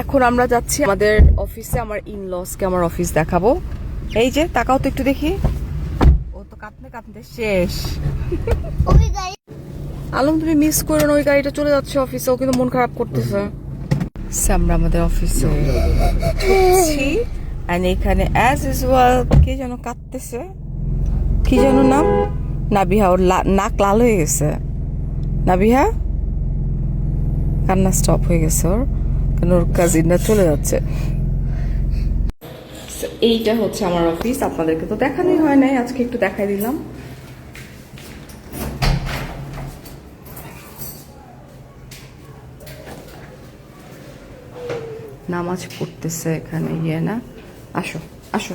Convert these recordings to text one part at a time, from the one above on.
এখন আমরা যাচ্ছি আমাদের অফিসে আমার ইনলসকে আমার অফিস দেখাবো। এই যে তাকাও তো একটু দেখি। ও তো কাঁদতে কাঁদতে শেষ। ওই গাড়ি আলম তুমি মিস করো না ওই গাড়িটা চলে যাচ্ছে অফিসে ও কিন্তু মন খারাপ করতেছে। আমরা আমাদের অফিসে ঢুকছি। এখানে অ্যাজ ইউজুয়াল কে যেন কাঁদতেছে? কি যেন নাম? নাবিহা ওর নাক লাল হয়ে গেছে। নাবিহা? কান্না স্টপ হয়ে গেছে ওর। কারণ ওর কাজিনরা চলে যাচ্ছে। এইটা হচ্ছে আমার অফিস আপনাদেরকে তো দেখানোই হয় নাই, আজকে একটু দেখাই দিলাম। নামাজ পড়তেছে এখানে ইয়ে না? আসো আসো।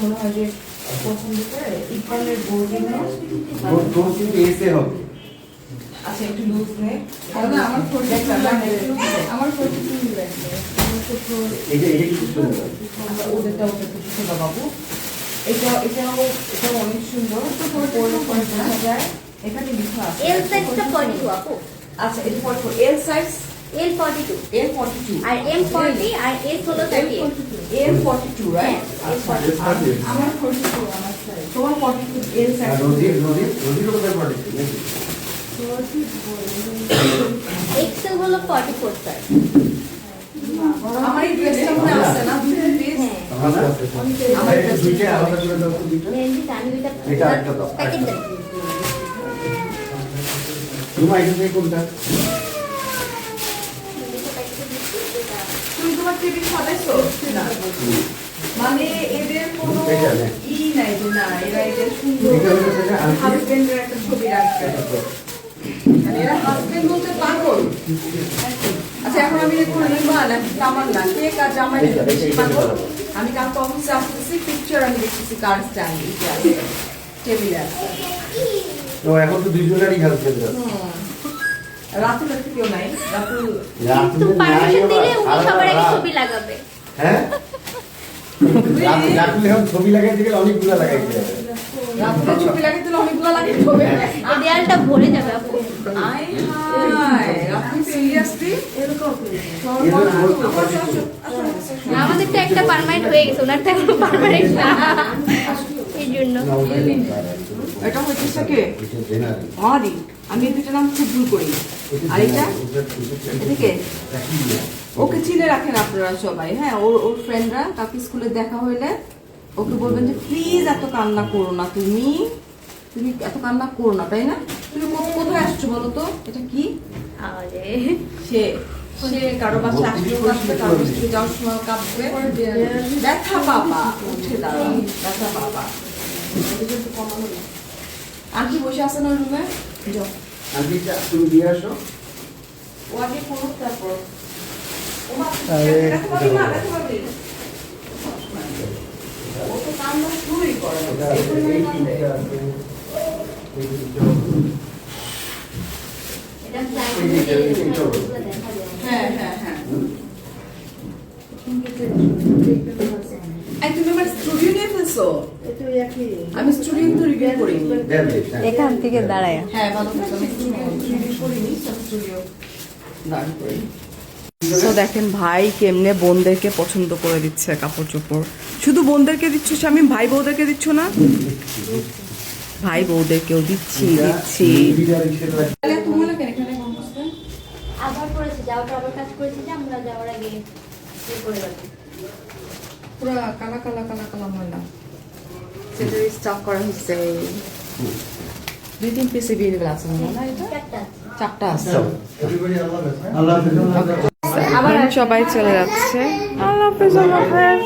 মনে হয় পছন্দ করে ইকবালের দো কিন্তু এসে হবে আচ্ছা একটু লুজ নে আমার ফোন আমার ফোন কি এটা এটা কি সুন্দর। আচ্ছা, ওদেরটা ওদের একটু ছোট বাবু। এটা এটাও এটাও অনেক সুন্দর। যায়। এখানে লেখা আছে। এল সাইজটা আপু। আচ্ছা এটা forty L size L forty two L forty two আর এম ফর্টি আর এস হলো thirty L forty two right আমার তোমার ফর্টি টু এল সাইজ পড়ে এক্সেল হলো ফর্টি ফোর স্যার আমার এই ড্রেসটা মনে আছে না? আমার আমার দুইটা আলাদা করে দাও দুইটা। এটা একটা দাও, প্যাকেট দেন তোমার এটা থেকে কোনটা। তুমি তোমার টেবিল সাজাইছো? না। মানে এদের কোনো ই নাই যে না। এরা এদের সুন্দর। হাজবেন্ডের একটা ছবি মানে এরা হাজবেন্ড বলতে পাগল। আচ্ছা এখন আমি কোন নিবা নাকি আমার না কে কাজ আমার এইটা, এইটা, এইটা পাগল। আমি কালকে অফিসে আসতেছি পিকচার আমি দেখতেছি কার স্ট্যান্ড টেবিলে আছে। তো এখন তো দুইজনেরই হেল্প করতে রাতুল একটা কেউ নাই। রাতুল কিন্তু পারমিশন দিলে উনি সবার আগে ছবি লাগাবে। হ্যাঁ? রাতুল এখন ছবি লাগাইতে গেলে অনেকগুলো লাগাইতে হবে। রাতুলের ছবি লাগিয়ে দিলে অনেকগুলো লাগিয়ে হবে এই দেয়ালটা ভরে যাবে আপু আমি দুটো নাম খুব ভুল করি। আর এটা ওকে চিনে রাখেন আপনারা সবাই। হ্যাঁ ওর ওর ফ্রেন্ডরা কাকে স্কুলে দেখা হইলে ওকে বলবেন যে প্লিজ এত কান্না করো না তুমি। তুমি এত কান্না করো না তাই না? তুমি কোথায় আসছো বলো তো? এটা কি? আরে। সে সে কারও কাঁদবে যাওয়ার সময় কাঁদবে ব্যথা বাবা উঠে দাঁড়াও ব্যথা বাবা বসে রুমে? যাও। তুমি দিয়ে আসো। ও আগে ফোন তারপর। ও তো কান্না শুরুই করে আমি তো রিভিউ। এখান থেকে দাঁড়ায় হ্যাঁ ভালো আমি দেখেন ভাই কেমনে বোনদেরকে পছন্দ করে দিচ্ছে কাপড় চোপড় শুধু বোনদেরকে দিচ্ছ স্বামী, ভাই বউদেরকে দিচ্ছ না ভাই বউদেরকেও দিচ্ছি দিচ্ছি। আবার করেছে যাওয়াটা আবার কাজ করেছে যে আমরা যাওয়ার আগে ইয়ে পুরো কালা কালা কালা কালা ময়লা। সেটা স্টক করা হচ্ছে দুই তিন পিস এভেলেবেল আছে না এটা? চারটা চারটা আছে। আল্লাহ হাফেজ এখন সবাই চলে যাচ্ছে। আল্লাহ হাফেজ আল্লাহ হাফেজ।